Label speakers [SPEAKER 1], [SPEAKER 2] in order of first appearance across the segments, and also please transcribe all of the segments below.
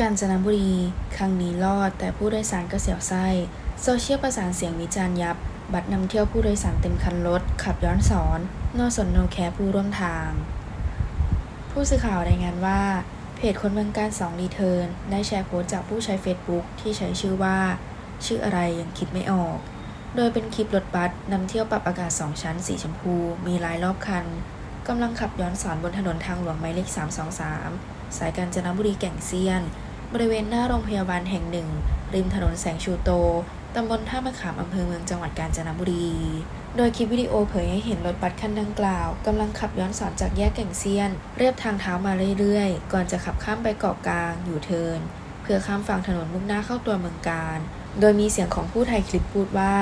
[SPEAKER 1] กาญจนบุรี ครั้งนี้รอดแต่ผู้โดยสารก็เสียวไส้โซเชียลประสานเสียงวิจารณ์ยับ บัตรนำเที่ยวผู้โดยสารเต็มคันรถ ขับย้อนสอนนอสนโนแคร์ผู้ร่วมทาง ผู้สื่อข่าวรายงานว่า เพจคนเมืองการ2รีเทิร์นได้แชร์โพสต์จากผู้ใช้ Facebook ที่ใช้ชื่อว่า ชื่ออะไรยังคิดไม่ออก โดยเป็นคลิปรถบัสนำเที่ยวปรับอากาศ2ชั้นสีชมพู มีหลายรอบคัน กำลังขับย้อนสอนบนถนนทางหลวงหมายเลข 323 สายกาญจนบุรีแก่งเซียน บริเวณหน้าโรงพยาบาลแห่งหนึ่ง ริมถนนแสงชูโต ตำบลท่ามะขามอำเภอเมืองจังหวัดกาญจนบุรี โดยคลิปวิดีโอเผยให้เห็นรถบัสคันดังกล่าวกำลังขับย้อนสอนจากแยกแก่งเซียน เรียบทางเท้ามาเรื่อยๆ ก่อนจะขับข้ามไปเกาะกลาง อยู่เทิน เพื่อข้ามฝั่งถนนมุ่งหน้าเข้าตัวเมืองการ โดยมีเสียงของผู้ไทยคลิปพูดว่า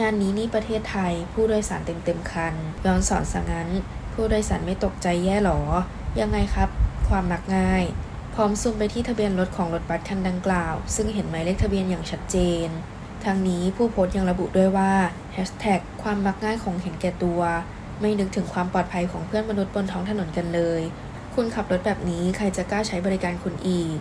[SPEAKER 1] งานนี้นี่ประเทศไทย ผู้โดยสารเต็มๆคัน ย้อนสอนซะงั้น ผู้โดยสารไม่ตกใจแย่หรอ ยังไงครับ ความมักง่าย พร้อมซูมไปที่ทะเบียนรถของรถบัสคันดังกล่าว ซึ่งเห็นหมายเลขทะเบียนอย่างชัดเจน ทางนี้ผู้โพสต์ยังระบุด้วยว่า Hashtag ความมักง่ายของเห็นแก่ตัว ไม่นึกถึงความปลอดภัยของเพื่อนมนุษย์บนท้องถนนกันเลย คุณขับรถแบบนี้ใครจะกล้าใช้บริการคุณอีก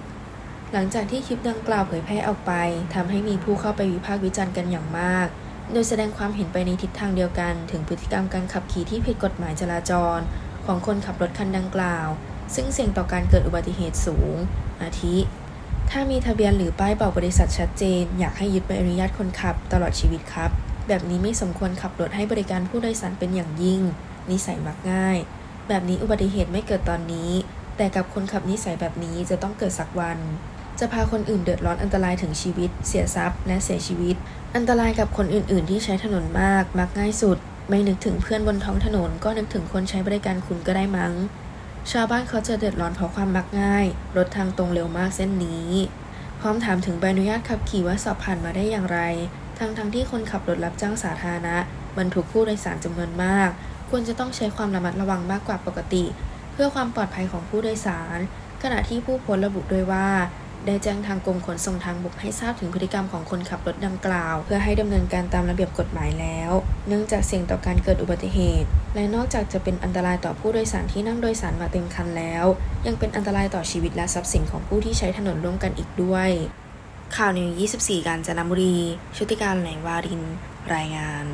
[SPEAKER 1] หลังจากที่คลิปดังกล่าวเผยแพร่ออกไปทำให้มีผู้เข้าไปวิพากษ์วิจารณ์กันอย่างมาก โดยแสดงความเห็นไปในทิศทางเดียวกัน ถึงพฤติกรรมการขับขี่ที่ผิดกฎหมายจราจร ของคนขับรถคันดังกล่าว ซึ่งเสี่ยงต่อการเกิดอุบัติเหตุสูง อาทิ ถ้ามีทะเบียนหรือป้ายบอกบริษัทชัดเจน อยากให้ยึดใบอนุญาตคนขับตลอดชีวิตครับ แบบนี้ไม่สมควรขับรถให้บริการผู้โดยสารเป็นอย่างยิ่ง นิสัยมักง่าย แบบนี้อุบัติเหตุไม่เกิดตอนนี้ แต่กับคนขับนิสัยแบบนี้จะต้องเกิดสักวัน จะพาคนอื่นเดือดร้อนอันตรายถึงชีวิต เสียทรัพย์ และเสียชีวิต อันตรายกับคนอื่น ๆ ที่ใช้ถนนมาก มักง่ายสุด ไม่นึกถึงเพื่อนบนท้องถนน ก็นึกถึงคนใช้บริการคุณก็ได้มั้ง ชาวบ้านเขาจะเดือดร้อนเพราะความมักง่าย รถทางตรงเร็วมากเส้นนี้ พร้อมถามถึงใบอนุญาตขับขี่ว่าสอบผ่านมาได้อย่างไร ทั้งทั้งที่คนขับรถรับจ้างสาธารณะบรรทุกผู้โดยสารจำนวนมาก ควรจะต้องใช้ความระมัดระวังมากกว่าปกติ เพื่อความปลอดภัยของผู้โดยสาร ขณะที่ผู้โพสระบุด้วยว่า ได้แจ้งทางกรมขนส่งทางบกให้ทราบถึงพฤติกรรมของคนขับรถดังกล่าว เพื่อให้ดำเนินการตามระเบียบกฎหมายแล้ว เนื่องจากเสี่ยงต่อการเกิดอุบัติเหตุ และนอกจากจะเป็นอันตรายต่อผู้โดยสารที่นั่งโดยสารมาเต็มคันแล้ว ยังเป็นอันตรายต่อชีวิตและทรัพย์สินของผู้ที่ใช้ถนนร่วมกันอีกด้วย ข่าวนิว24 การจนบุรีชุติการไหลวาริน รายงาน